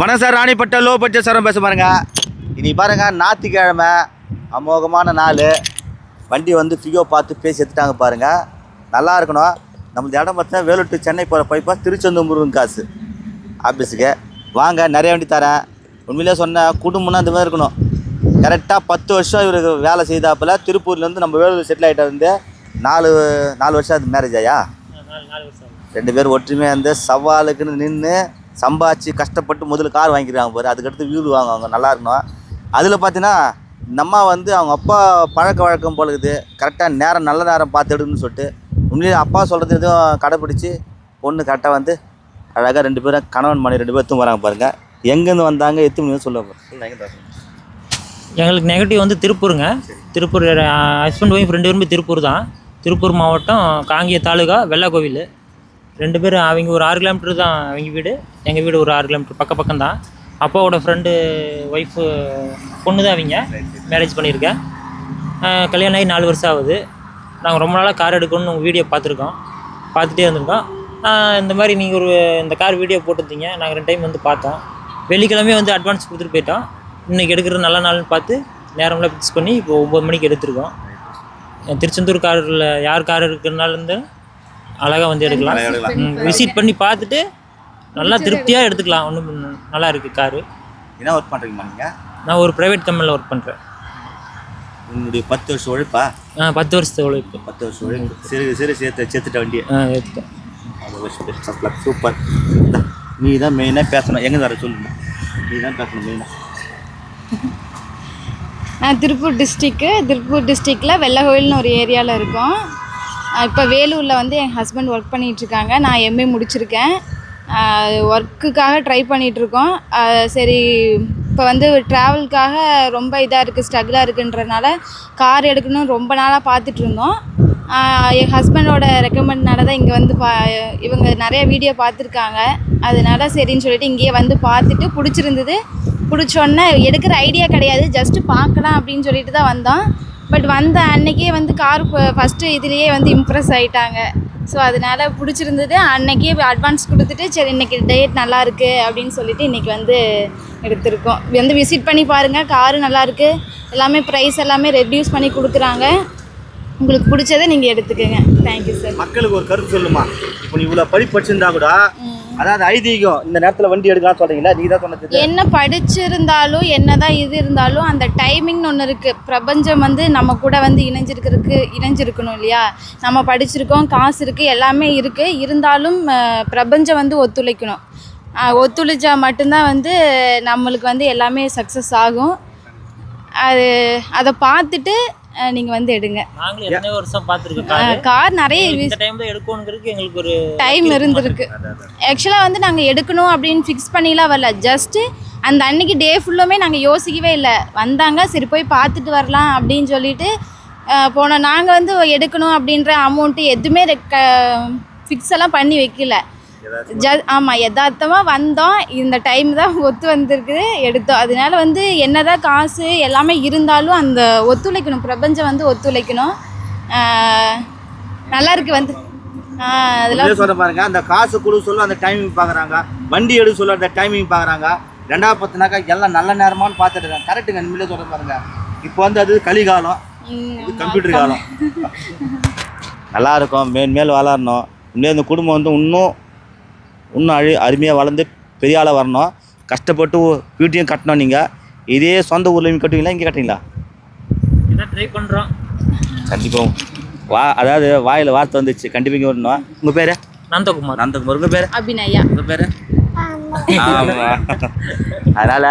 வணக்கம் sir ராணிப்பட்ட low budget சாரம் பேச பாருங்க. இன்னைக்கு பாருங்க ஞாயிற்றுக்கிழமை அமோகமான நாள். வண்டி வந்து ஃபியோ பார்த்து பேசி எடுத்துட்டாங்க பாருங்க. நல்லா இருக்கணும். நம்மளது இடம் பார்த்தா வேலூர் to சென்னை போகிற பைப்பா திருச்செந்தூர் காசு. ஆஃபீஸுக்கு வாங்க நிறைய வண்டி தரேன். உண்மையிலே சொன்னேன் குடும்பம்னா இந்த மாதிரி இருக்கணும். கரெக்டாக பத்து வருஷம் இவருக்கு வேலை செய்தாப்புல திருப்பூர்லேருந்து நம்ம வேலூர் செட்டில் ஆகிட்ட வந்து நாலு நாலு வருஷம் அது மேரேஜ் ஆயா? ரெண்டு பேரும் ஒற்றுமையாக இருந்து சவாலுக்குன்னு நின்று சம்பாதிச்சு கஷ்டப்பட்டு முதல்ல கார் வாங்கிக்கிறாங்க பாரு அதுக்கடுத்து வீடு வாங்குவாங்க நல்லா இருக்கணும். அதில் பார்த்தீங்கன்னா நம்ம வந்து அவங்க அப்பா பழக்க வழக்கம் போல இருக்குது. கரெக்டாக நேரம் நல்ல நேரம் பார்த்து எடுக்கணும்னு சொல்லிட்டு உண்மையிலே அப்பா சொல்கிறது எதுவும் கடைப்பிடிச்சி பொண்ணு கரெக்டாக வந்து அழகாக ரெண்டு பேரும் கணவன் மனைவி ரெண்டு பேர்த்தும் வராங்க பாருங்கள் எங்கேருந்து வந்தாங்க எத்து மணி சொல்ல எங்களுக்கு நெகட்டிவ் வந்து திருப்பூருங்க. திருப்பூர் ஹஸ்பண்ட் ஒய்ஃப் ரெண்டு பேருமே திருப்பூர் தான். திருப்பூர் மாவட்டம் காங்கிய தாலுகா வெள்ளக்கோவில். ரெண்டு பேரும் அவங்க ஒரு ஆறு கிலோமீட்டர் தான் அவங்க வீடு. எங்கள் வீடு ஒரு ஆறு கிலோமீட்டர் பக்க பக்கம் தான் அப்பாவோட ஃப்ரெண்டு ஒய்ஃபு பொண்ணு தான் அவங்க. மேரேஜ் பண்ணியிருக்கேன். கல்யாணம் ஆகி நாலு வருஷம் ஆகுது. நாங்கள் ரொம்ப நாளாக கார் எடுக்கணும்னு உங்கள் வீடியோ பார்த்துருக்கோம். பார்த்துட்டே இருந்திருக்கோம். இந்த மாதிரி நீங்கள் ஒரு இந்த கார் வீடியோ போட்டிருந்தீங்க. நாங்கள் ரெண்டு டைம் வந்து பார்த்தோம். வெள்ளிக்கிழமையே வந்து அட்வான்ஸ் கொடுத்துட்டு போயிட்டோம். இன்றைக்கி எடுக்கிற நல்ல நாள்னு பார்த்து நேரம்லாம் ஃபிக்ஸ் பண்ணி இப்போ ஒம்பது மணிக்கு எடுத்துருக்கோம். திருச்செந்தூர் காரில் யார் கார் இருக்கிறனால இருந்தாலும் அழகாக வந்து எடுக்கலாம். விசிட் பண்ணி பார்த்துட்டு நல்லா திருப்தியாக எடுத்துக்கலாம். ஒன்றும் நல்லா இருக்குது காரு என்ன ஒர்க் பண்ணுறீங்கம்மா நீங்கள் நான் ஒரு ப்ரைவேட் கம்பெனியில் ஒர்க் பண்ணுறேன் உங்களுடைய பத்து வருஷம் உழைப்பா? பத்து வருஷத்து உழைப்பு. பத்து வருஷம் உழைப்பு. சிறு சிறு சேர்த்து சேர்த்துட்ட வண்டியை. ஆ எடுத்துட்டேன். சூப்பர் நீ தான் மெயினாக பேசணும். எங்கே வர சொல்லுங்க. நீ தான் பேசணும் மெயினாக நான் திருப்பூர் டிஸ்ட்ரிக்கு திருப்பூர் டிஸ்ட்ரிக்டில் வெள்ளகோயில்னு ஒரு ஏரியாவில் இருக்கோம். இப்போ வேலூரில் வந்து என் ஹஸ்பண்ட் ஒர்க் பண்ணிகிட்ருக்காங்க நான் எம்ஏ முடிச்சிருக்கேன். ஒர்க்குக்காக ட்ரை பண்ணிகிட்ருக்கோம் சரி இப்போ வந்து ட்ராவலுக்காக ரொம்ப இதாக இருக்குது ஸ்ட்ரகிளாக இருக்குன்றனால கார் எடுக்கணும்னு ரொம்ப நாளாக பார்த்துட்டு இருந்தோம் என் ஹஸ்பண்டோட ரெக்கமெண்ட்னால தான் இங்கே வந்து பா இவங்க நிறைய வீடியோ பார்த்துருக்காங்க அதனால சரின்னு சொல்லிட்டு இங்கேயே வந்து பார்த்துட்டு பிடிச்சிருந்தது. பிடிச்சோன்னே எடுக்கிற ஐடியா கிடையாது. ஜஸ்ட்டு பார்க்கலாம் அப்படின்னு சொல்லிட்டு தான் வந்தோம். பட் வந்த அன்னைக்கே வந்து கார் ஃபஸ்ட்டு இதுலேயே வந்து இம்ப்ரெஸ் ஆகிட்டாங்க ஸோ அதனால பிடிச்சிருந்தது. அன்னைக்கே அட்வான்ஸ் கொடுத்துட்டு சரி இன்னைக்கு டேட் நல்லா இருக்கு அப்படின்னு சொல்லிட்டு இன்னைக்கு வந்து எடுத்திருக்கோம். வந்து விசிட் பண்ணி பாருங்கள் காரு நல்லா இருக்கு. எல்லாமே ப்ரைஸ் எல்லாமே ரெடியூஸ் பண்ணி கொடுக்குறாங்க. உங்களுக்கு பிடிச்சதை நீங்கள் எடுத்துக்கோங்க. தேங்க்யூ சார் மக்களுக்கு ஒரு கருத்து சொல்லுமா? இப்போ நீ இவ்வளோ படி படிச்சிருந்தா கூட அதாவது ஐதீகம் இந்த நேரத்தில் வண்டி எடுக்கலாம் சொல்றீங்களா நீ தான் சொன்னது. என்ன படிச்சிருந்தாலும் என்னதான் இது இருந்தாலும் அந்த டைமிங்னு ஒன்று இருக்குது பிரபஞ்சம் வந்து நம்ம கூட வந்து இணைஞ்சிருக்கிறதுக்கு இணைஞ்சிருக்கணும் இல்லையா? நம்ம படிச்சிருக்கோம் காசு இருக்குது எல்லாமே இருக்குது இருந்தாலும் பிரபஞ்சம் வந்து ஒத்துழைக்கணும். ஒத்துழைச்சா மட்டும்தான் வந்து நம்மளுக்கு வந்து எல்லாமே சக்ஸஸ் ஆகும். அது அதை பார்த்துட்டு நீங்கள் வந்து எடுங்க. நாங்களும் எத்தனை வருஷம் பார்த்துருக்கோம் காரு. நிறைய இந்த எடுக்கணுங்கிறதுக்கு எங்களுக்கு ஒரு டைம் இருந்திருக்கு. ஆக்சுவலாக வந்து நாங்கள் எடுக்கணும் அப்படின்னு ஃபிக்ஸ் பண்ணிலாம் வரல. ஜஸ்ட்டு அந்த அன்னைக்கு டே ஃபுல்லுமே நாங்கள் யோசிக்கவே இல்லை. வந்தாங்க சரி போய் பார்த்துட்டு வரலாம் அப்படின்னு சொல்லிட்டு போனோம். நாங்கள் வந்து எடுக்கணும் அப்படின்ற அமௌண்ட்டு எதுவுமே ஃபிக்ஸ் எல்லாம் பண்ணி வைக்கல. ஜ ஆமாம் யதார்த்தமாக வந்தோம். இந்த டைம் தான் ஒத்து வந்திருக்குது. எடுத்தோம். அதனால வந்து என்னதான் காசு எல்லாமே இருந்தாலும் அந்த ஒத்துழைக்கணும். பிரபஞ்சம் வந்து ஒத்துழைக்கணும். நல்லா இருக்கு வந்து. அதெல்லாம் சொல்ல பாருங்க. அந்த காசு கொடு சொல்ல அந்த டைமிங் பார்க்குறாங்க வண்டி எடு சொல்ல அந்த டைமிங் பார்க்குறாங்க ரெண்டாவது பத்துனாக்கா எல்லாம் நல்ல நேரமான்னு பார்த்துட்டு இருக்காங்க. கரெக்டுங்க உண்மையிலே சொல்ல பாருங்க. இப்போ வந்து அது கலிகாலம். இது கம்ப்யூட்டர் காலம். நல்லா இருக்கும். மேல் மேல் வளரணும் உண்மையாக இந்த குடும்பம் வந்து இன்னும் இன்னும் அழி அருமையாக வளர்ந்து பெரிய ஆளாக வரணும். கஷ்டப்பட்டு வீட்டையும் கட்டணும் நீங்கள் இதே சொந்த ஊர்லையும் கட்டுவீங்களா இங்கே கட்டுவீங்களா? இதான் ட்ரை பண்ணுறோம் கண்டிப்பாக வா அதாவது வாயில் வார்த்தை வந்துச்சு. கண்டிப்பாக இங்கே வரணும். உங்கள் பேர்? நந்தகுமார். நந்தகுமார். உங்கள் பேர்? அபிநயா. உங்கள் பேர்? ஆமாம் அதனால்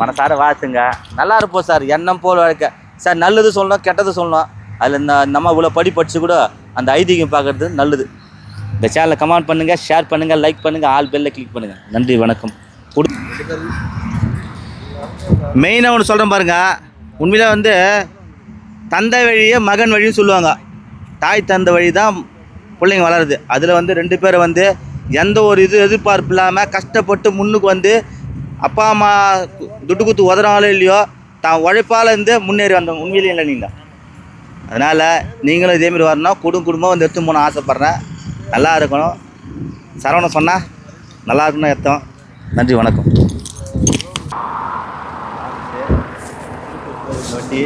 மனசார வாழ்த்துங்க. நல்லா இருப்போம் சார். எண்ணம் போல் வாழ்க்கை. சார் நல்லது சொல்லணும் கெட்டது சொல்லணும். அதில் இந்த நம்ம இவ்வளோ படி படிச்சு கூட அந்த ஐதீகம் பார்க்கறது நல்லது. இந்த சேனலை கமெண்ட் பண்ணுங்கள் ஷேர் பண்ணுங்கள் லைக் பண்ணுங்கள் ஆல் பெல்ல கிளிக் பண்ணுங்கள் நன்றி வணக்கம். மெயினாக ஒன்று சொல்கிறேன் பாருங்க. உண்மையில் வந்து தந்தை வழியே மகன் வழின்னு சொல்லுவாங்க. தாய் தந்தை வழி தான் பிள்ளைங்க வளருது. அதில் வந்து ரெண்டு பேரும் வந்து எந்த ஒரு இது எதிர்பார்ப்பு இல்லாமல் கஷ்டப்பட்டு முன்னுக்கு வந்து அப்பா அம்மா துட்டு குத்து உதறாலும் இல்லையோ தான் உழைப்பால் இருந்து முன்னேறி வந்த உண்மையிலே இல்லை நீங்கள் அதனால் நீங்களும் இதேமாரி வரணும். குடும் குடும்பம் வந்து எடுத்து போன ஆசைப்பட்றேன். நல்லா இருக்கணும். சரவணம் சொன்னால் நல்லா இருக்கணும் எத்தம் நன்றி வணக்கம். வண்டி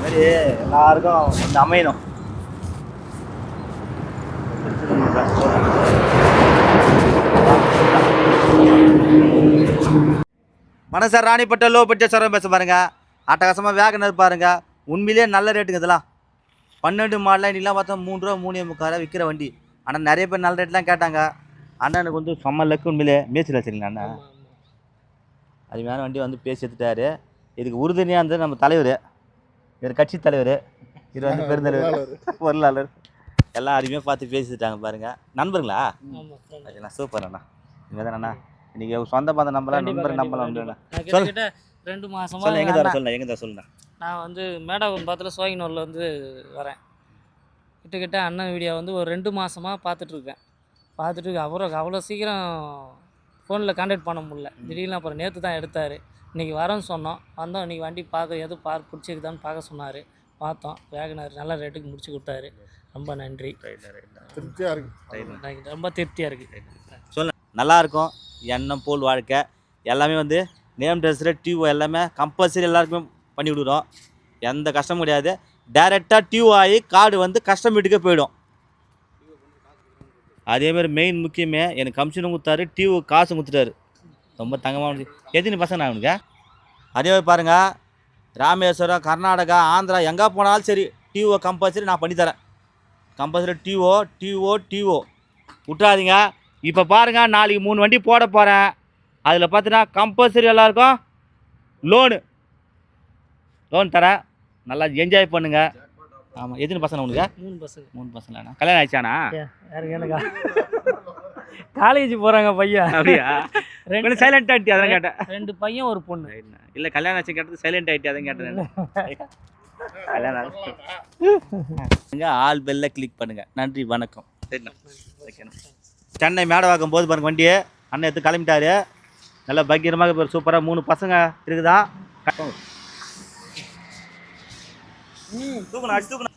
மாதிரி எல்லாருக்கும் வந்து அமையணும் மனசார் ராணிப்பட்ட லோ பட்ஜெட் சாரம் பேச பாருங்க. அட்டகாசமாக வேகனர் பாருங்க. உண்மையிலேயே நல்ல ரேட்டுங்க இதெல்லாம். பன்னெண்டு மாடலாம் இன்னைக்கெல்லாம் பார்த்தா மூணு ரூபா மூணே முக்கால் விற்கிற வண்டி. ஆனால் நிறைய பேர் நல்ல ரேட்லாம் கேட்டாங்க. அண்ணனுக்கு வந்து செம்ம லக்கு உண்மையிலே. மேய்ச்சல் வச்சுருங்களா அண்ணன் அருமையான வண்டி வந்து பேசி எடுத்துட்டாரு. இதுக்கு உறுதுணையாக இருந்தது நம்ம தலைவர். இவர் கட்சி தலைவர். இவர் வந்து பெருந்தலைவர். பொருளாளர். எல்லாம் அருமையாக பார்த்து பேசிட்டாங்க பாருங்க. நண்பர்களா? அதெல்லாம் சூப்பர் அண்ணா இங்கே தான் அண்ணா இன்னைக்கு சொந்த பந்தம் நம்பலாம் நண்பர் நம்பலாம் உண்டு அண்ணா. நான் சொல்லு. கிட்டத்தட்ட ரெண்டு மாசமா சொல்ல எங்கே தர சொல்லுண்ணா எங்கே தர சொல்லுண்ணா நான் வந்து மேடாவன் பாத்தில் சோகினூரில் வந்து வரேன். கிட்டத்தட்ட அண்ணன் வீடியோ வந்து ஒரு ரெண்டு மாசமா பார்த்துட்டு இருக்கேன் பார்த்துட்டு அப்புறம் அவ்வளோ சீக்கிரம் ஃபோனில் கான்டாக்ட் பண்ண முடியல. திடீர்னு அப்புறம் நேற்று தான் எடுத்தார். இன்றைக்கி வரோன்னு சொன்னோம். வந்தோம் இன்றைக்கி வண்டி பார்க்க எது பார்க் பிடிச்சிருக்குதான்னு பார்க்க சொன்னார். பார்த்தோம் வேகனார் நல்ல ரேட்டுக்கு முடிச்சு கொடுத்தாரு. ரொம்ப நன்றி. திருப்தியாக இருக்கு எனக்கு ரொம்ப திருப்தியாக இருக்குது சொல்ல நல்லா இருக்கும் எண்ணம் போல் வாழ்க்கை. எல்லாமே வந்து நேம் ட்ரெஸ்ஸில் டியூ எல்லாமே கம்பல்சரி எல்லாருக்குமே பண்ணி விடுறோம் எந்த கஷ்டமும் கிடையாது. டைரெக்டாக டியூ ஆகி கார்டு வந்து கஸ்டம் வீட்டுக்கே போயிடும். அதேமாதிரி மெயின் முக்கியமே எனக்கு கமிஷனும் கொடுத்தாரு டியூ காசும் கொடுத்துட்டாரு. ரொம்ப தங்கமான எத்தனை பசங்க அவனுக்கு? அதே மாதிரி பாருங்கள் ராமேஸ்வரம் கர்நாடகா ஆந்திரா எங்கே போனாலும் சரி டியூஓ கம்பல்சரி நான் பண்ணித்தரேன். கம்பல்சரி டியூஓ டியூஓ டியூஓ விட்றாதீங்க இப்போ பாருங்கள் நாளைக்கு மூணு வண்டி போட போகிறேன் அதில் பார்த்தீங்கன்னா கம்பல்சரி எல்லாருக்கும் லோனு லோன் தரேன். நல்லா என்ஜாய் பண்ணுங்க. ஆமாம் எத்தனை பசங்க உனக்கு மூணு பசங்க. மூணு பசங்களாண்ணா கல்யாணம் ஆயிடுச்சாண்ணா? எனக்கா? காலேஜ் போகிறாங்க பையன். அப்படியா? ரெண்டு சைலண்ட் ஆகிட்டு அதான் கேட்டேன். ரெண்டு பையன் ஒரு பொண்ணு. இல்லை கல்யாணம் ஆச்சு கேட்டது சைலண்ட் ஆகிட்டு அதான் கேட்டேன். ஆச்சு. ஆல் பெல்ல கிளிக் பண்ணுங்க. நன்றி வணக்கம். சரிண்ணா ஓகேண்ணா சென்னை மேடவாக்கம் போது பாருங்க வண்டியை. அண்ணன் எடுத்து கிளம்பிட்டாரு. நல்லா பக்கிரமாக சூப்பராக மூணு பசங்க இருக்குதா? தூக்கணும் அடிச்சு தூக்கணும்